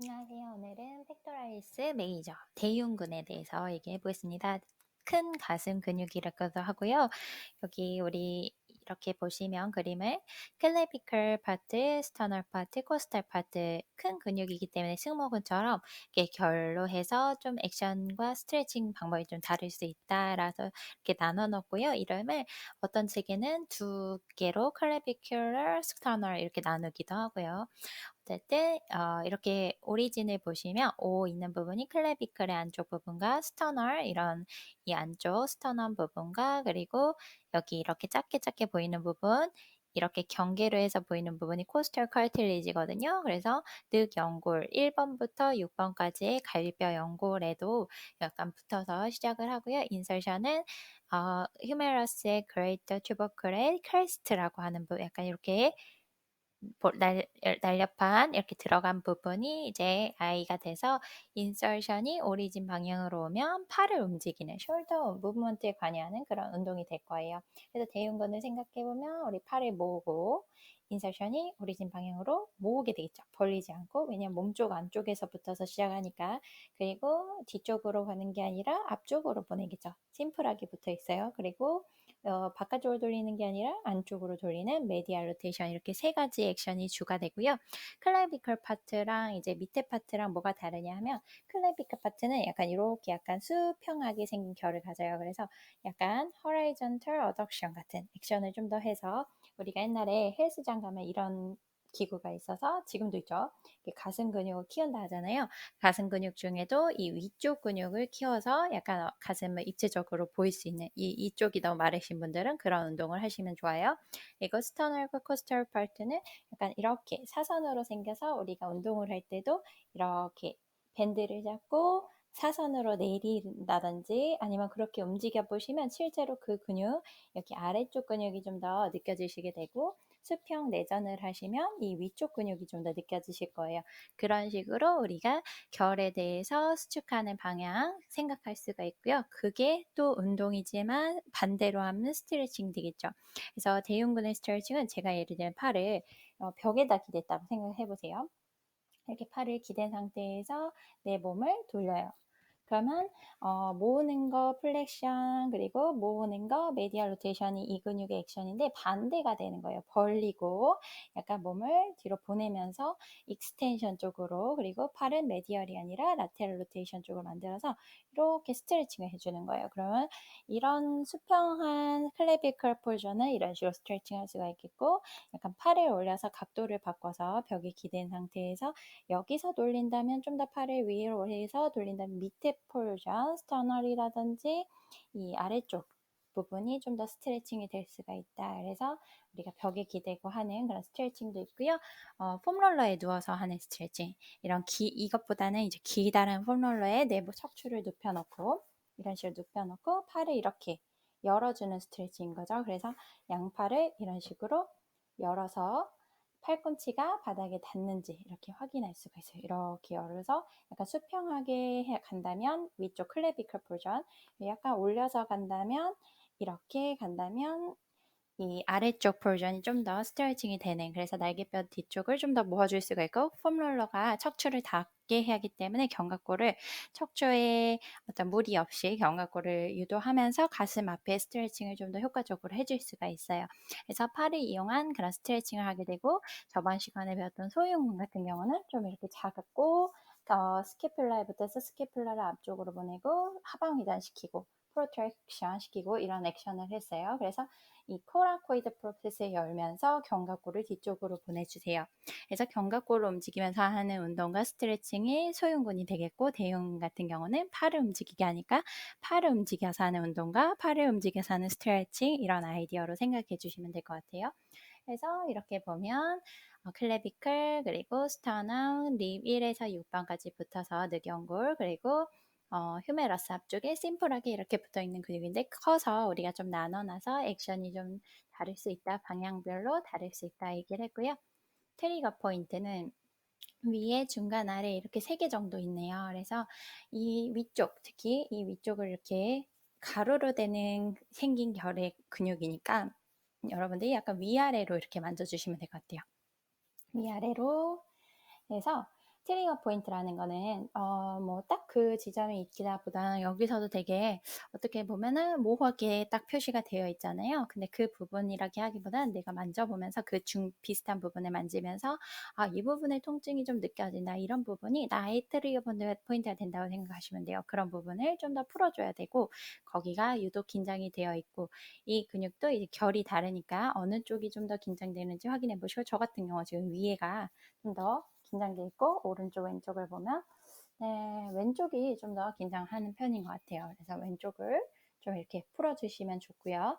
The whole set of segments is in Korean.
안녕하세요. 오늘은 팩토라리스 메이저 대흉근에 대해서 얘기해 보겠습니다. 큰 가슴 근육이라고도 하고요. 여기 우리 이렇게 보시면 그림을 클래비컬 파트, 스터널 파트, 코스탈 파트 큰 근육이기 때문에 승모근처럼 이렇게 결로 해서 좀 액션과 스트레칭 방법이 좀 다를 수 있다라서 이렇게 나눠 놓고요. 이름을 어떤 책에는 두 개로 클래비큘러, 스터널 이렇게 나누기도 하고요. 어쨌든 어, 이렇게 오리진을 보시면 O 있는 부분이 클래비클의 안쪽 부분과 스터널 이런 이 안쪽 스터넘 부분과 그리고 여기 이렇게 작게 작게 보이는 부분 이렇게 경계로 해서 보이는 부분이 코스털 칼틸리지거든요. 그래서 늑 연골 1번부터 6번까지의 갈비뼈 연골에도 약간 붙어서 시작을 하고요. 인설션은 어, 휴메러스의 그레이터 튜버클의 크레스트라고 하는 부분 약간 이렇게 날, 날렵한 이렇게 들어간 부분이 이제 아이가 돼서 인설션이 오리진 방향으로 오면 팔을 움직이는 숄더 무브먼트에 관여하는 그런 운동이 될 거예요. 그래서 대흉근을 생각해 보면 우리 팔을 모으고 인설션이 오리진 방향으로 모으게 되겠죠. 벌리지 않고 왜냐면 몸쪽 안쪽에서 붙어서 시작하니까 그리고 뒤쪽으로 가는 게 아니라 앞쪽으로 보내겠죠. 심플하게 붙어 있어요. 그리고 어, 바깥쪽으로 돌리는 게 아니라 안쪽으로 돌리는 메디알 로테이션 이렇게 세 가지 액션이 주가 되고요. 클래비컬 파트랑 이제 밑에 파트랑 뭐가 다르냐 하면 클래비컬 파트는 약간 이렇게 약간 수평하게 생긴 결을 가져요. 그래서 약간 horizontal adduction 같은 액션을 좀 더 해서 우리가 옛날에 헬스장 가면 이런 기구가 있어서 지금도 있죠. 가슴 근육을 키운다 하잖아요. 가슴 근육 중에도 이 위쪽 근육을 키워서 약간 가슴을 입체적으로 보일 수 있는 이 이쪽이 너무 마르신 분들은 그런 운동을 하시면 좋아요. 이거 스터널과 코스털 파트는 약간 이렇게 사선으로 생겨서 우리가 운동을 할 때도 이렇게 밴드를 잡고 사선으로 내린다든지 아니면 그렇게 움직여 보시면 실제로 그 근육 여기 아래쪽 근육이 좀 더 느껴지시게 되고 수평 내전을 하시면 이 위쪽 근육이 좀 더 느껴지실 거예요. 그런 식으로 우리가 결에 대해서 수축하는 방향 생각할 수가 있고요. 그게 또 운동이지만 반대로 하면 스트레칭 되겠죠. 그래서 대흉근의 스트레칭은 제가 예를 들면 팔을 어, 벽에다 기댔다고 생각해 보세요. 이렇게 팔을 기댄 상태에서 내 몸을 돌려요. 그러면 어, 모으는 거 플렉션 그리고 모으는 거 메디얼 로테이션이 이 근육의 액션인데 반대가 되는 거예요. 벌리고 약간 몸을 뒤로 보내면서 익스텐션 쪽으로 그리고 팔은 메디얼이 아니라 라테럴 로테이션 쪽으로 만들어서 이렇게 스트레칭을 해주는 거예요. 그러면 이런 수평한 클래비컬 포션은 이런 식으로 스트레칭 할 수가 있겠고 약간 팔을 올려서 각도를 바꿔서 벽에 기댄 상태에서 여기서 돌린다면 좀 더 팔을 위로 해서 돌린다면 밑에 포션, 스터널이라든지 이 아래쪽 부분이 좀 더 스트레칭이 될 수가 있다. 그래서 우리가 벽에 기대고 하는 그런 스트레칭도 있고요. 어, 폼롤러에 누워서 하는 스트레칭. 이런 기, 이것보다는 이제 기다란 폼롤러에 내부 척추를 눕혀놓고 이런 식으로 눕혀놓고 팔을 이렇게 열어주는 스트레칭인 거죠. 그래서 양팔을 이런 식으로 열어서 팔꿈치가 바닥에 닿는지 이렇게 확인할 수가 있어요. 이렇게 열어서 약간 수평하게 간다면 위쪽 클래비컬 포션, 약간 올려서 간다면 이렇게 간다면 이 아래쪽 포션이 좀 더 스트레칭이 되는 그래서 날개뼈 뒤쪽을 좀 더 모아줄 수가 있고 폼롤러가 척추를 닿게 하기 때문에 견갑골을 척추에 어떤 무리 없이 견갑골을 유도하면서 가슴 앞에 스트레칭을 좀 더 효과적으로 해줄 수가 있어요. 그래서 팔을 이용한 그런 스트레칭을 하게 되고 저번 시간에 배웠던 소흉근 같은 경우는 좀 이렇게 작았고 어, 스케플라에 붙어서 스케플라를 앞쪽으로 보내고 하방 회전시키고 프로트랙션 시키고 이런 액션을 했어요. 그래서 이 코라코이드 프로세스에 열면서 견갑골을 뒤쪽으로 보내주세요. 그래서 견갑골을 움직이면서 하는 운동과 스트레칭이 소흉근이 되겠고 대흉 같은 경우는 팔을 움직이게 하니까 팔을 움직여서 하는 운동과 팔을 움직여서 하는 스트레칭 이런 아이디어로 생각해 주시면 될 것 같아요. 그래서 이렇게 보면 어, 클래비클 그리고 스터넘 립 1에서 6번까지 붙어서 늑연골 그리고 어, 휴메러스 앞쪽에 심플하게 이렇게 붙어 있는 근육인데 커서 우리가 좀 나눠놔서 액션이 좀 다를 수 있다 방향별로 다를 수 있다 얘기를 했고요. 트리거 포인트는 위에 중간 아래 이렇게 세 개 정도 있네요. 그래서 이 위쪽 특히 이 위쪽을 이렇게 가로로 되는 생긴 결의 근육이니까 여러분들이 약간 위아래로 이렇게 만져주시면 될 것 같아요. 위아래로 해서 트리거 포인트라는 거는 어 뭐 딱 그 지점이 있기보다는 여기서도 되게 어떻게 보면은 모호하게 딱 표시가 되어 있잖아요. 근데 그 부분이라기 하기보다는 내가 만져보면서 그 중 비슷한 부분을 만지면서 '아 이 부분의 통증이 좀 느껴진다.' 이런 부분이 나의 트리거 포인트가 된다고 생각하시면 돼요. 그런 부분을 좀 더 풀어줘야 되고 거기가 유독 긴장이 되어 있고 이 근육도 이제 결이 다르니까 어느 쪽이 좀 더 긴장되는지 확인해 보시고 저 같은 경우 지금 위에가 좀더 긴장돼 있고 오른쪽 왼쪽을 보면 네, 왼쪽이 좀 더 긴장하는 편인 것 같아요. 그래서 왼쪽을 좀 이렇게 풀어주시면 좋고요.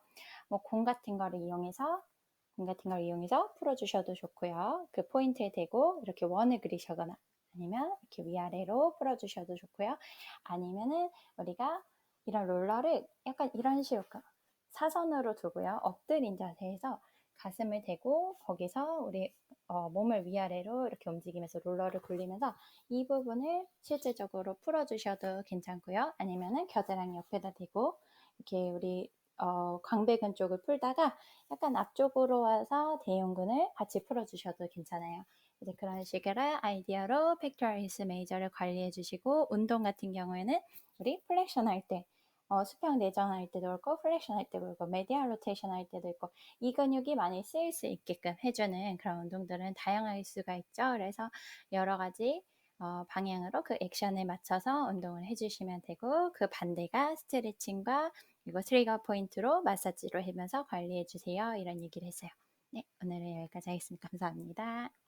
뭐 공 같은 거를 이용해서 공 같은 걸 이용해서 풀어주셔도 좋고요. 그 포인트에 대고 이렇게 원을 그리시거나 아니면 이렇게 위아래로 풀어주셔도 좋고요. 아니면은 우리가 이런 롤러를 약간 이런 식으로 사선으로 두고요. 엎드린 자세에서 가슴을 대고 거기서 우리 어, 몸을 위아래로 이렇게 움직이면서 롤러를 굴리면서 이 부분을 실질적으로 풀어주셔도 괜찮고요. 아니면은 겨드랑이 옆에다 대고 이렇게 우리 어, 광배근 쪽을 풀다가 약간 앞쪽으로 와서 대흉근을 같이 풀어주셔도 괜찮아요. 이제 그런 식으로 아이디어로 팩토리스 메이저를 관리해 주시고 운동 같은 경우에는 우리 플렉션 할 때 어, 수평 내전할 때도 그렇고 플렉션 할 때도 그렇고 메디al 로테이션 할 때도 있고 이 근육이 많이 쓰일 수 있게끔 해주는 그런 운동들은 다양할 수가 있죠. 그래서 여러 가지 어, 방향으로 그 액션에 맞춰서 운동을 해주시면 되고 그 반대가 스트레칭과 그리고 트리거 포인트로 마사지로 하면서 관리해 주세요. 이런 얘기를 했어요. 네, 오늘은 여기까지 하겠습니다. 감사합니다.